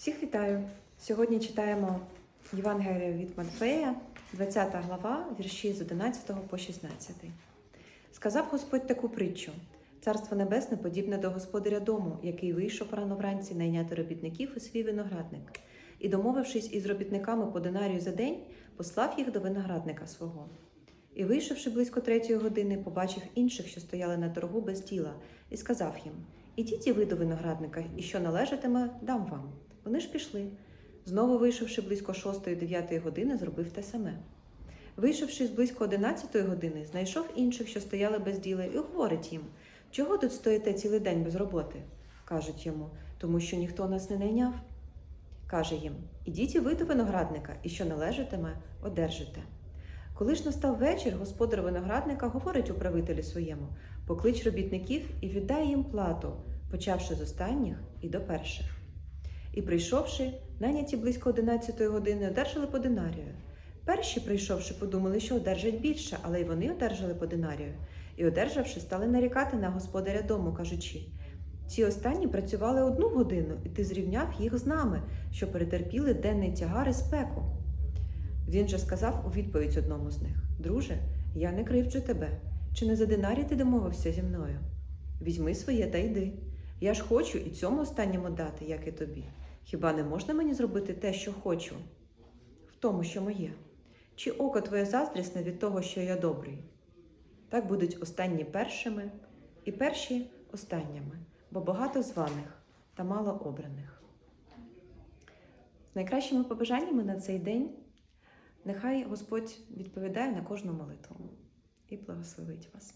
Всіх вітаю! Сьогодні читаємо Євангелія від Матфея, 20 глава, вірші з 11 по 16. Сказав Господь таку притчу: Царство Небесне подібне до господаря дому, який вийшов рано вранці найняти робітників у свій виноградник, і, домовившись із робітниками по динарію за день, послав їх до виноградника свого. І, вийшовши близько третьої години, побачив інших, що стояли на торгу без діла, і сказав їм: Ідіть і ви до виноградника, і що належатиме, дам вам. Вони ж пішли. Знову вийшовши близько шостої дев'ятої години, зробив те саме. Вийшовши з близько одинадцятої години, знайшов інших, що стояли без діла, і говорить їм: Чого тут стоїте цілий день без роботи? кажуть йому, тому що ніхто нас не найняв. Каже їм: Ідіть і ви до виноградника, і що належатиме, одержите. Коли ж настав вечір, господар виноградника говорить управителю своєму: поклич робітників і віддай їм плату, почавши з останніх і до перших. І прийшовши, наняті близько одинадцятої години, одержали по динарію. Перші, прийшовши, подумали, що одержать більше, але й вони одержали по динарію. І, одержавши, стали нарікати на господаря дому, кажучи: ці останні працювали одну годину, і ти зрівняв їх з нами, що перетерпіли денний тягар і спеку. Він же сказав у відповідь одному з них: Друже, я не кривджу тебе. Чи не за динарій ти домовився зі мною? Візьми своє та йди. Я ж хочу і цьому останньому дати, як і тобі. Хіба не можна мені зробити те, що хочу, в тому, що моє? Чи око твоє заздрісне від того, що я добрий? Так будуть останні першими і перші останніми, бо багато званих та мало обраних. З найкращими побажаннями на цей день нехай Господь відповідає на кожну молитву і благословить вас.